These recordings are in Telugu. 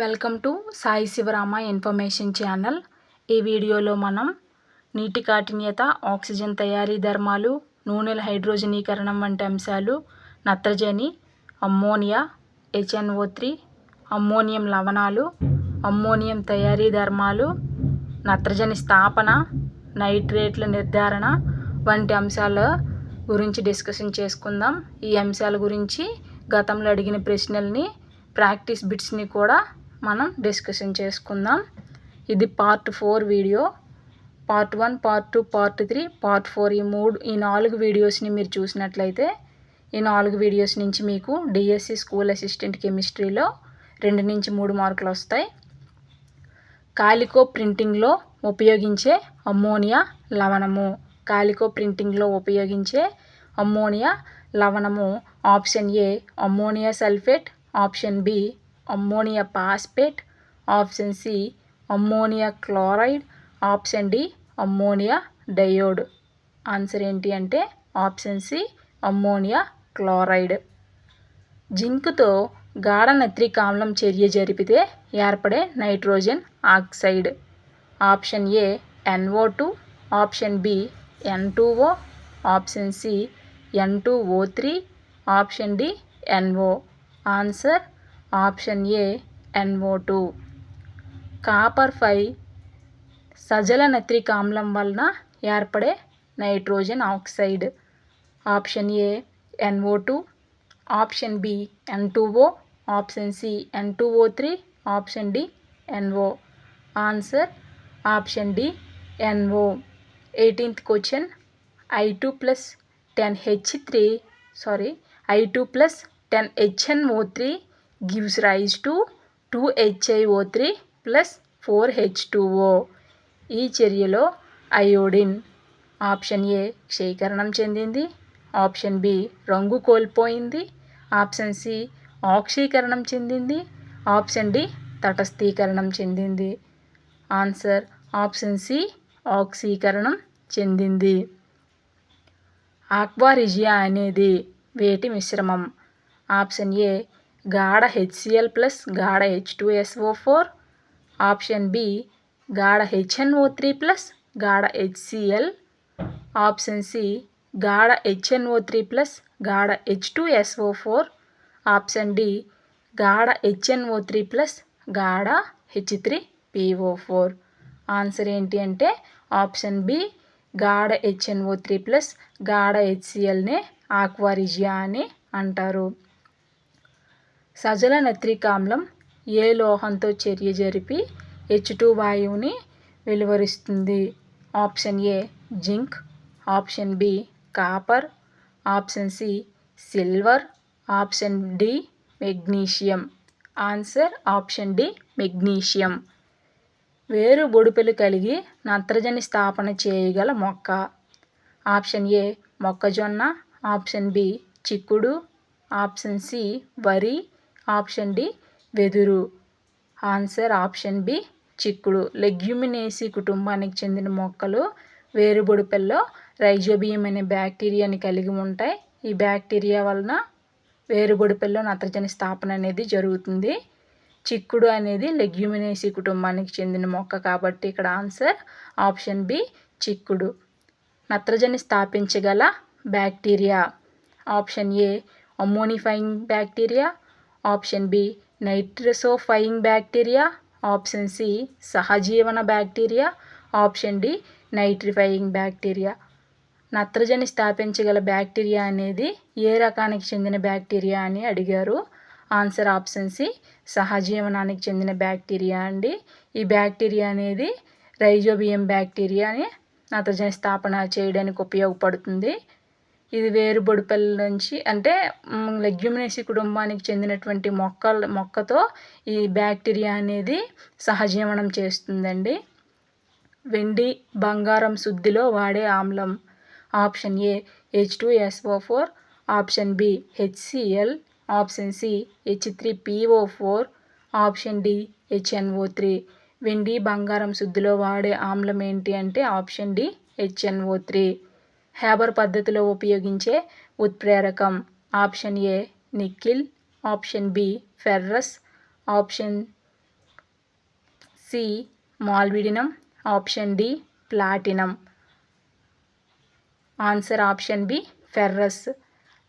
Welcome to Sai Sivarama information channel. ఈ వీడియోలో మనం నీటి కాఠిన్యత ఆక్సిజన్ తయారీ ధర్మాలు నూనెల హైడ్రోజనీకరణం వంటి అంశాలు నత్రజని అమ్మోనియా హెచ్ఎన్ఓ త్రీ అమ్మోనియం లవణాలు అమ్మోనియం తయారీ ధర్మాలు నత్రజని స్థాపన నైట్రేట్ల నిర్ధారణ వంటి అంశాల గురించి డిస్కషన్ చేసుకుందాం. ఈ అంశాల గురించి గతంలో అడిగిన ప్రశ్నల్ని ప్రాక్టీస్ బిట్స్ని కూడా మనం డిస్కషన్ చేసుకుందాం. ఇది part four video. Part one part two part three part four ఈ మూడు ఈ నాలుగు వీడియోస్ని మీరు చూసినట్లయితే ఈ నాలుగు వీడియోస్ నుంచి మీకు డిఎస్సి స్కూల్ అసిస్టెంట్ కెమిస్ట్రీలో రెండు నుంచి మూడు మార్కులు వస్తాయి. కాలికో ప్రింటింగ్లో ఉపయోగించే అమ్మోనియా లవణము. కాలికో ప్రింటింగ్లో ఉపయోగించే ammonia లవణము. Option A ammonia sulphate. Option B ammonia phosphate option C ammonia chloride option D ammonia diode. Answer ఏంటి అంటే ఆప్షన్ సి అమ్మోనియా క్లోరైడ్. జింక్తో గాఢ నత్రిక ఆమ్లం చర్య జరిపితే ఏర్పడే nitrogen oxide. Option A NO two option B N two O option C N two O three option D NO answer option A NO two. Copper five సజల నత్రిక ఆమ్లం వలన ఏర్పడే nitrogen oxide. Option A NO two. Option B N two O. Option C N two O three. Option D NO answer option D NO eighteenth question I two plus ten H three. Sorry I two plus ten HNO three. Gives rise to two HIO three plus four H two O ఈ చర్యలో అయోడిన్ ఆప్షన్ ఏ క్షయీకరణం చెందింది ఆప్షన్ బి రంగు కోల్పోయింది ఆప్షన్ సి ఆక్సీకరణం చెందింది ఆప్షన్ డి తటస్థీకరణం చెందింది. ఆన్సర్ ఆప్షన్ సి ఆక్సీకరణం చెందింది. ఆక్వారిజియా అనేది వేటి మిశ్రమం. ఆప్షన్ ఏ గాఢ హెచ్సిఎల్ ప్లస్ గాఢ H two SO four. Option B గాఢ హెచ్ఎన్ఓ త్రీ ప్లస్ గాఢ హెచ్సిఎల్. ఆప్షన్ సి గాఢ హెచ్ఎన్ఓ త్రీ ప్లస్ గాఢ H two SO four. Option D గాఢ హెచ్ఎన్ఓ త్రీ ప్లస్ గాఢ H three PO four. Answer ఏంటి అంటే ఆప్షన్ బి గాఢ హెచ్ఎన్ఓ త్రీ ప్లస్ గాఢ హెచ్సిఎల్నే ఆక్వారిజియా అని అంటారు. సజల నత్రికామ్లం ఏ లోహంతో చర్య జరిపి హెచ్ టూ వాయువుని వెలువరిస్తుంది? Option A zinc option B copper option C silver option D magnesium. Answer option D magnesium. వేరు బొడుపెలు కలిగి నత్రజని స్థాపన చేయగల మొక్క. ఆప్షన్ ఏ మొక్కజొన్న ఆప్షన్ బి చిక్కుడు ఆప్షన్ సి వరి ఆప్షన్ డి వెదురు. ఆన్సర్ ఆప్షన్ బి చిక్కుడు. లెగ్యూమినేసి కుటుంబానికి చెందిన మొక్కలు వేరుబొడిపెల్లో రైజోబియం అనే బ్యాక్టీరియాని కలిగి ఉంటాయి. ఈ బ్యాక్టీరియా వలన వేరుబొడిపెల్లో నత్రజని స్థాపన అనేది జరుగుతుంది. చిక్కుడు అనేది లెగ్యూమినేసి కుటుంబానికి చెందిన మొక్క కాబట్టి ఇక్కడ ఆన్సర్ ఆప్షన్ బి చిక్కుడు. నత్రజని స్థాపించగల bacteria. Option A ammonifying bacteria. Option B nitrosifying bacteria option C సహజీవన bacteria option D nitrifying bacteria. నత్రజని స్థాపించగల బ్యాక్టీరియా అనేది ఏ రకానికి చెందిన బ్యాక్టీరియా అని అడిగారు? ఆన్సర్ ఆప్షన్ సి సహజీవనానికి చెందిన బ్యాక్టీరియా అండి. ఈ బ్యాక్టీరియా అనేది రైజోబియం బ్యాక్టీరియాని నత్రజని స్థాపన చేయడానికి ఉపయోగపడుతుంది. ఇది వేరుబొడిపల్లి నుంచి అంటే లెగ్యుమినేసి కుటుంబానికి చెందినటువంటి మొక్కల మొక్కతో ఈ బ్యాక్టీరియా అనేది సహజీవనం చేస్తుందండి. వెండి బంగారం శుద్ధిలో వాడే ఆమ్లం. Option A H two SO four option B HCl option C H three PO four option D HNO three వెండి బంగారం శుద్ధిలో వాడే ఆమ్లం ఏంటి అంటే option D HNO three Haber పద్ధతిలో ఉపయోగించే ఉత్ప్రేరకం. Option A nickel. Option B ferrous. Option C molybdenum. Option D platinum. Answer option B ferrous.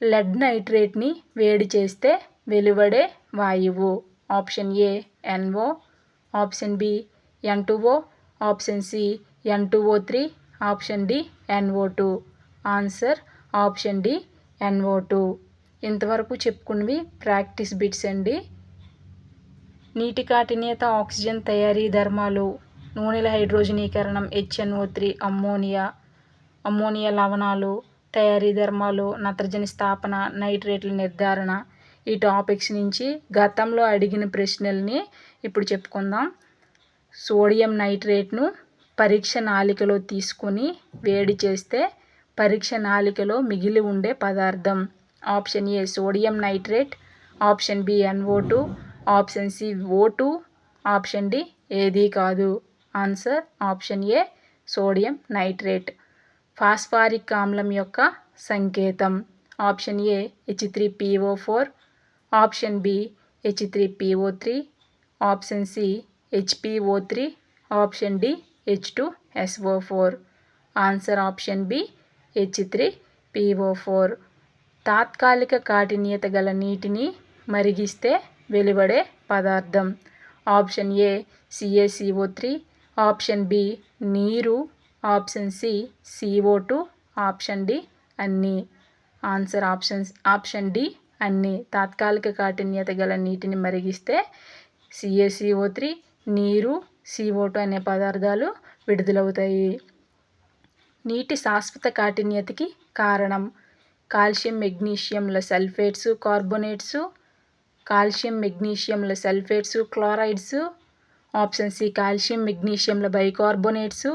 Lead నైట్రేట్ని వేడి చేస్తే వెలువడే వాయువు. Option A NO option B N two O option C N two O three. Option D NO two. Answer option D NO two. ఇంతవరకు చెప్పుకున్నవి ప్రాక్టీస్ బిట్స్ అండి. నీటి కాఠిన్యత ఆక్సిజన్ తయారీ ధర్మాలు నూనెల హైడ్రోజనీకరణం హెచ్ఎన్ఓ త్రీ అమ్మోనియా అమ్మోనియా లవణాలు తయారీ ధర్మాలు నత్రజని స్థాపన నైట్రేట్ల నిర్ధారణ. ఈ టాపిక్స్ నుంచి గతంలో అడిగిన ప్రశ్నల్ని ఇప్పుడు చెప్పుకుందాం. సోడియం నైట్రేట్ను పరీక్ష నాలికలో తీసుకొని వేడి చేస్తే పరీక్ష నాలికలో మిగిలి ఉండే పదార్థం. Option A sodium nitrate option B NO two option C O two option D ఏదీ కాదు. Answer option A sodium nitrate. Phosphoric ఆమ్లం యొక్క సంకేతం. Option A H three PO four option B H three PO three option C HPO three option D H two SO four. Answer option B H three PO four తాత్కాలిక కాఠిన్యత గల నీటిని మరిగిస్తే వెలువడే పదార్థం. Option A CaCO three. Option B నీరు. Option C CO two. Option D అన్నీ. ఆన్సర్ ఆప్షన్స్ ఆప్షన్ డి అన్నీ. తాత్కాలిక కాఠిన్యత గల నీటిని మరిగిస్తే సిఏసిఓ త్రీ నీరు సిఓ టూ అనే పదార్థాలు విడుదలవుతాయి. నీటి శాశ్వత కాఠిన్యతకి కారణం. కాల్షియం మెగ్నీషియంల sulphates carbonates calcium మెగ్నీషియంల sulphates chlorides option C calcium మెగ్నీషియంల bicarbonates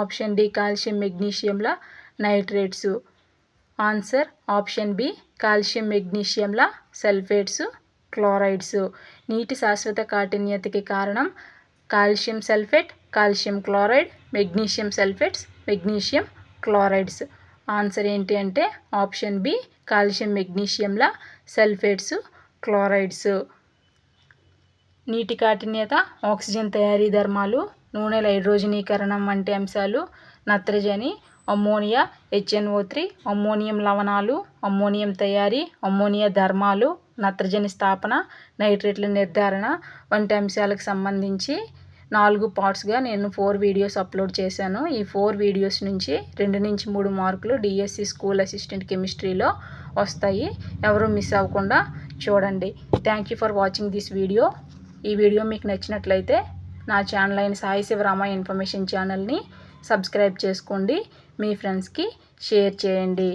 option D calcium మెగ్నీషియంల nitrates. Answer option B calcium మెగ్నీషియంల sulphates chlorides. నీటి శాశ్వత కాఠిన్యతకి కారణం calcium sulphate calcium chloride magnesium sulphates magnesium chlorides. Answer ఏంటి అంటే ఆప్షన్ బి కాల్షియం మెగ్నీషియంల సల్ఫేట్స్ క్లోరైడ్స్. నీటి కాఠిన్యత ఆక్సిజన్ తయారీ ధర్మాలు నూనెల హైడ్రోజనీకరణం వంటి అంశాలు నత్రజని అమ్మోనియా హెచ్ఎన్ఓ త్రీ అమ్మోనియం లవణాలు అమ్మోనియం తయారీ అమ్మోనియా ధర్మాలు నత్రజని స్థాపన నైట్రేట్ల నిర్ధారణ వంటి అంశాలకు సంబంధించి నాలుగు పార్ట్స్గా నేను ఫోర్ వీడియోస్ అప్లోడ్ చేశాను. ఈ ఫోర్ వీడియోస్ నుంచి రెండు నుంచి మూడు మార్కులు డిఎస్సి స్కూల్ అసిస్టెంట్ కెమిస్ట్రీలో వస్తాయి. ఎవరు మిస్ అవ్వకుండా చూడండి. Thank you for watching this video ఈ వీడియో మీకు నచ్చినట్లయితే నా ఛానల్ అయిన సాయి శివరామ ఇన్ఫర్మేషన్ ఛానల్ని సబ్స్క్రైబ్ చేసుకోండి. మీ ఫ్రెండ్స్కి షేర్ చేయండి.